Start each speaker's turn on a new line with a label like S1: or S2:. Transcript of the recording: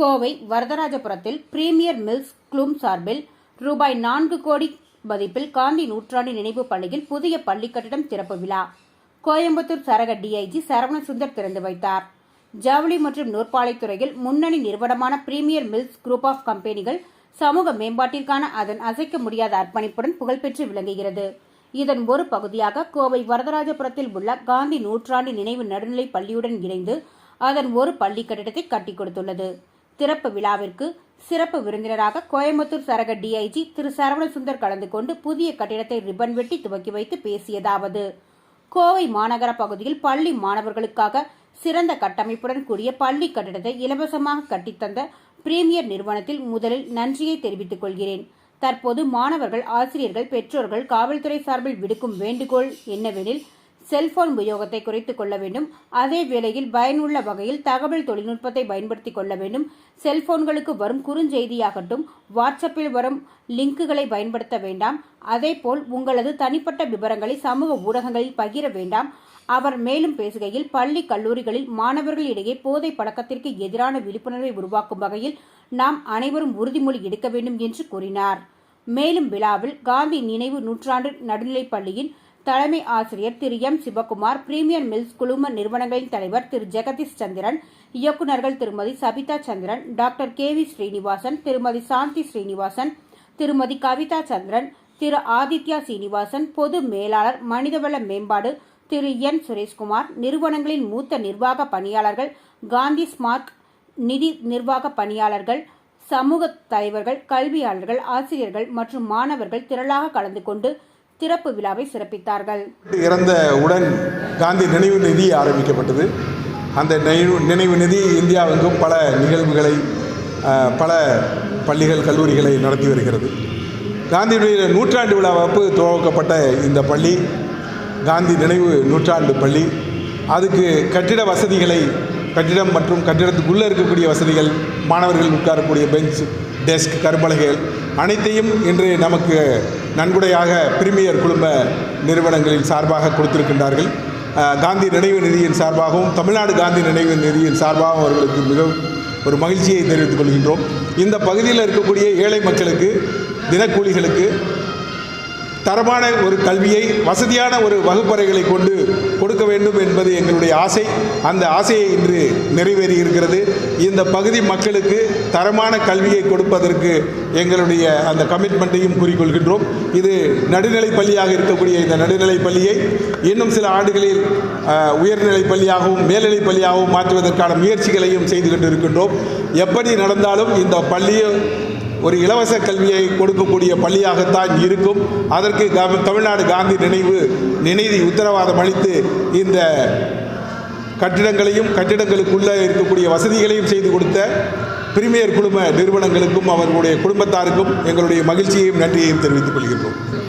S1: கோவை வரதராஜபுரத்தில் premier mills குளூம் சார்பில் ரூபாய் நான்கு கோடி மதிப்பில் காந்தி நூற்றாண்டு நினைவு பள்ளியில் புதிய பள்ளி கட்டிடம் திறப்பு விழா. கோயம்புத்தூர் சரக டிஐஜி சரவணசுந்தர் திறந்து வைத்தார். ஜவுளி மற்றும் நூற்பாலை துறையில் முன்னணி நிறுவனமான பிரீமியர் மில்ஸ் குரூப் ஆஃப் கம்பெனிகள் சமூக மேம்பாட்டிற்கான அதன் அசைக்க முடியாத அர்ப்பணிப்புடன் புகழ்பெற்று விளங்குகிறது. இதன் ஒரு பகுதியாக கோவை வரதராஜபுரத்தில் உள்ள காந்தி நூற்றாண்டு நினைவு நடுநிலை பள்ளியுடன் இணைந்து அதன் ஒரு பள்ளி கட்டிடத்தை கட்டிக் கொடுத்துள்ளது. திறப்பு விழாவிற்கு சிறப்பு விருந்தினராக கோயம்புத்தூர் சரக டிஐஜி திரு சரவணசுந்தர் கலந்து கொண்டு புதிய கட்டிடத்தை ரிப்பன் வெட்டி துவக்கி வைத்து பேசியதாவது. கோவை மாநகர பகுதியில் பள்ளி மாணவர்களுக்காக சிறந்த கட்டமைப்புடன் கூடிய பள்ளி கட்டிடத்தை இலவசமாக கட்டித்தந்த பிரீமியர் நிறுவனத்தில் முதலில் நன்றியை தெரிவித்துக் கொள்கிறேன். தற்போது மாணவர்கள் ஆசிரியர்கள் பெற்றோர்கள் காவல்துறை சார்பில் விடுக்கும் வேண்டுகோள் என்னவெனில் செல்போன் உபயோகத்தை குறைத்துக் கொள்ள வேண்டும். அதே வேளையில் பயனுள்ள வகையில் தகவல் தொழில்நுட்பத்தை பயன்படுத்திக் கொள்ள வேண்டும். செல்போன்களுக்கு வரும் குறுஞ்செய்தியாகட்டும் வாட்ஸ்அப்பில் வரும் லிங்குகளை பயன்படுத்த வேண்டாம். அதேபோல் உங்களது தனிப்பட்ட விவரங்களை சமூக ஊடகங்களில் பகிர வேண்டாம். அவர் மேலும் பேசுகையில் பள்ளி கல்லூரிகளில் மாணவர்களிடையே போதை பழக்கத்திற்கு எதிரான விழிப்புணர்வை உருவாக்கும் வகையில் நாம் அனைவரும் உறுதிமொழி எடுக்க வேண்டும் என்று கூறினார். மேலும் விழாவில் காந்தி நினைவு நூற்றாண்டு நடுநிலைப் பள்ளியின் தலைமை ஆசிரியர் Thiru M. Sivakumar premier mills குழும நிறுவனங்களின் தலைவர் திரு. ஜெகதீஷ் சந்திரன் இயக்குநர்கள் Thirumathi Sabitha Chandran doctor K. V. Srinivasan Thirumathi Shanthi Srinivasan திருமதி கவிதா சந்திரன் திரு. ஆதித்யா சீனிவாசன் பொது மேலாளர் மனிதவள மேம்பாடு திரு. என். சுரேஷ்குமார் நிறுவனங்களின் மூத்த நிர்வாக பணியாளர்கள் காந்தி ஸ்மார்ட் நிதி நிர்வாக பணியாளர்கள் சமூக தலைவர்கள் கல்வியாளர்கள் ஆசிரியர்கள் மற்றும் மாணவர்கள் திரளாக கலந்து கொண்டு திறப்பு விழாவை சிறப்பித்தார்கள்.
S2: இறந்த உடன் காந்தி நினைவு நிதி ஆரம்பிக்கப்பட்டது. அந்த நினைவு நினைவு நிதி இந்தியாவுக்கும் பல நிகழ்வுகளை பல பள்ளிகள் கல்லூரிகளை நடத்தி வருகிறது. காந்தியுடைய நூற்றாண்டு விழாவப்பு துவக்கப்பட்ட இந்த பள்ளி காந்தி நினைவு நூற்றாண்டு பள்ளி அதுக்கு கட்டிட வசதிகளை கட்டிடம் மற்றும் கட்டிடத்துக்குள்ளே இருக்கக்கூடிய வசதிகள் மாணவர்கள் உட்காரக்கூடிய பெஞ்ச் டெஸ்க் கரும்பலகைகள் அனைத்தையும் இன்று நமக்கு நன்கொடையாக பிரிமியர் குழும நிறுவனங்களின் சார்பாக கொடுத்திருக்கின்றார்கள். காந்தி நினைவு நிதியின் சார்பாகவும் தமிழ்நாடு காந்தி நினைவு நிதியின் சார்பாகவும் அவர்களுக்கு மிகவும் ஒரு மகிழ்ச்சியை தெரிவித்துக் கொள்கின்றோம். இந்த பகுதியில் இருக்கக்கூடிய ஏழை மக்களுக்கு தினக்கூலிகளுக்கு தரமான ஒரு கல்வியை வசதியான ஒரு வகுப்பறைகளை கொண்டு கொடுக்க வேண்டும் என்பது எங்களுடைய ஆசை. அந்த ஆசையை இன்று நிறைவேறி இருக்கிறது. இந்த பகுதி மக்களுக்கு தரமான கல்வியை கொடுப்பதற்கு எங்களுடைய அந்த கமிட்மெண்ட்டையும் கூறிக்கொள்கின்றோம். இது நடுநிலை பள்ளியாக இருக்கக்கூடிய இந்த நடுநிலை பள்ளியை இன்னும் சில ஆண்டுகளில் உயர்நிலை பள்ளியாகவும் மேல்நிலை பள்ளியாகவும் மாற்றுவதற்கான முயற்சிகளையும் செய்து கொண்டிருக்கின்றோம். எப்படி நடந்தாலும் இந்த பள்ளியை ஒரு இலவச கல்வியை கொடுக்கக்கூடிய பள்ளியாகத்தான் இருக்கும். அதற்கு கா- தமிழ்நாடு காந்தி நினைவு நினைவு உத்தரவாதம் அளித்து இந்த கட்டிடங்களையும் கட்டிடங்களுக்குள்ளே இருக்கக்கூடிய வசதிகளையும் செய்து கொடுத்த பிரிமியர் குழும நிறுவனங்களுக்கும் அவர்களுடைய குடும்பத்தாருக்கும் எங்களுடைய மகிழ்ச்சியையும் நன்றியையும் தெரிவித்துக் கொள்கின்றோம்.